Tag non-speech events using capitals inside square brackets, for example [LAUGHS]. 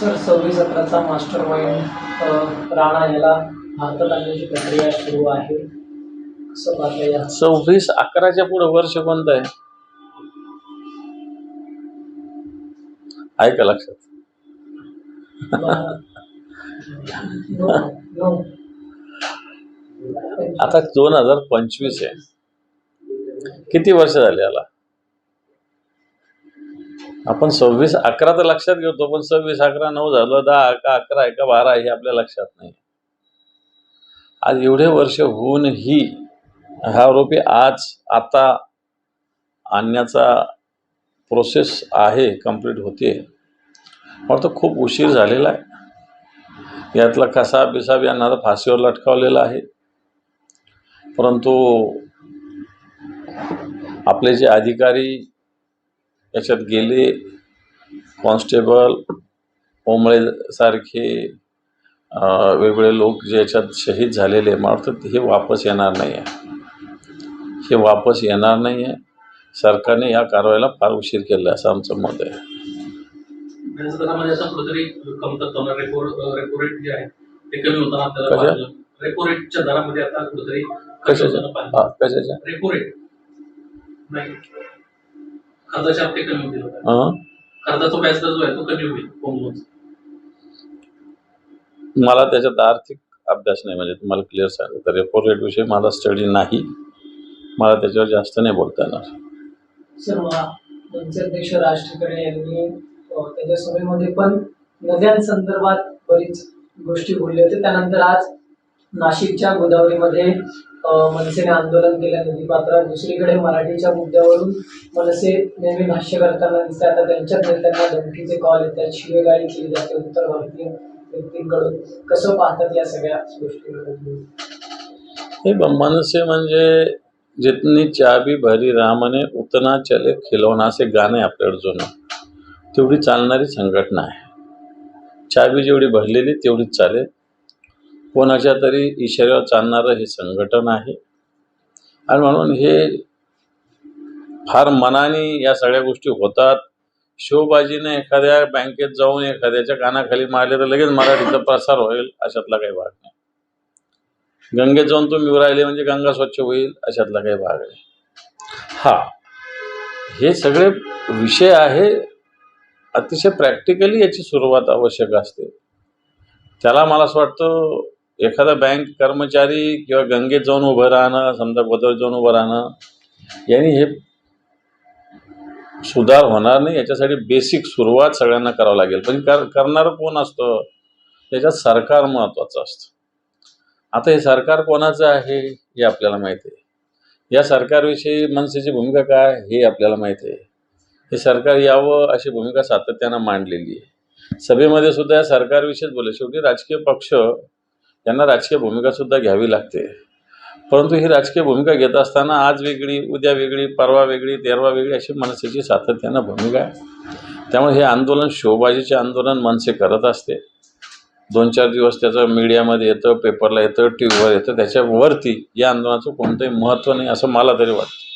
Sir सव्वीस सतराचा master mind Rana याला भारतात आणण्याची प्रक्रिया सुरू आहे. कसं पाहता या सव्वीस अकराच्या पुढे वर्ष कोणतं आहे? आहे का लक्षात? [LAUGHS] आता दोन हजार पंचवीस आहे. किती वर्ष झाली याला? आपण सव्वीस अकरा तर लक्षात घेतो पण सव्वीस अकरा नऊ झालं दहा का अकरा आहे का बारा आहे हे आपल्या लक्षात नाही. आज एवढे वर्ष होऊनही हा आरोपी आज आता आणण्याचा प्रोसेस आहे कंप्लीट होते मला तर खूप उशीर झालेला आहे. यातला कसाब बिसाब यांना तर फाशीवर लटकावलेला आहे. परंतु आपले जे अधिकारी याच्यात गेले. कॉन्स्टेबल ओंबळे सारखे अं, वेगवेगळे लोक जे याच्यात शहीद झालेले वाटतं हे वापस येणार नाही आहे हे वापस येणार नाही आहे सरकारने या कारवाईला फार उशीर केला असं आमचं मत आहे. कशाच्या? कशाच्या? कर्जाचे हप्ते कमी होतील. हं? कर्जाचा व्याजदर जो आहे तो कमी होईल होम लोन मला त्याच्यात आर्थिक अभ्यास नाही म्हणजे तुम्हाला क्लिअर सांगतो. तर रेपो रेट विषयी मला स्टडी नाही. मला त्याच्यावर जास्त नाही बोलता येणार. सर मा- मनसे अध्यक्ष राज ठाकरे यांनी अ, त्यांच्या सभेमध्ये पण नद्यांसंदर्भात बरीच गोष्टी बोलले होते. त्यानंतर आज नाशिकच्या गोदावरीमध्ये मनसेने आंदोलन केलं पात्र दुसरीकडे मराठीच्या मुद्द्यावरून मनसे नेहमी भाष्य करताना दिसते आता त्यांच्याच नेत्यांना धमकीचे कॉल येतात शिवेगाळी केली जाते. उत्तर भारतीय व्यक्तींकडून. कसं पाहतात या सगळ्या गोष्टी हे ब- मनसे म्हणजे जितनी चाबी भरी रामने उतना चले खिलौना असे गाणे आहे आपल्याकडे जुनं. तेवढी चालणारी संघटना आहे. चाबी जेवढी भरलेली तेवढीच चालेल. कोणाच्या तरी इशाऱ्यावर चालणारं हे संघटन आहे. आणि म्हणून हे फार मनाने या सगळ्या गोष्टी होतात. शिवबाजीने एखाद्या बँकेत जाऊन एखाद्याच्या कानाखाली मारले तर लगेच मराठीचा प्रसार होईल अशातला काही भाग नाही. गंगेत जाऊन तुम्ही राहिले म्हणजे गंगा स्वच्छ होईल अशातला काही भाग नाही. हा हे सगळे विषय आहे अतिशय प्रॅक्टिकली याची सुरुवात आवश्यक असते. त्याला मला असं वाटतं एखादा बँक कर्मचारी किंवा गंगेत जाऊन उभं राहणं समजा गोदावरीत जाऊन उभं राहणं यांनी हे सुधार होणार नाही. याच्यासाठी बेसिक सुरुवात सगळ्यांना करावं लागेल. पण कर करणारं कोण असतं? त्याच्यात सरकार महत्त्वाचं असतं. आता हे सरकार कोणाचं आहे हे आपल्याला माहिती आहे. या सरकारविषयी मनसेची भूमिका काय हे आपल्याला माहिती आहे. हे सरकार यावं अशी भूमिका सातत्यानं मांडलेली आहे. सभेमध्ये सुद्धा या सरकारविषयीच बोलले. शेवटी राजकीय पक्ष यांना राजकीय भूमिका सुद्धा घ्यावी लागते. परंतु ही राजकीय भूमिका घेत असताना आज वेगळी उद्या वेगळी परवा वेगळी तेरवा वेगळी अशी मनसेची सातत्यानं भूमिका आहे. त्यामुळे हे आंदोलन शोबाजीचे आंदोलन मनसे करत असते. दोन चार दिवस त्याचं मीडियामध्ये येतं पेपरला येतं टी व्हीवर येतं त्याच्यावरती या आंदोलनाचं कोणतंही महत्त्व नाही असं मला तरी वाटतं.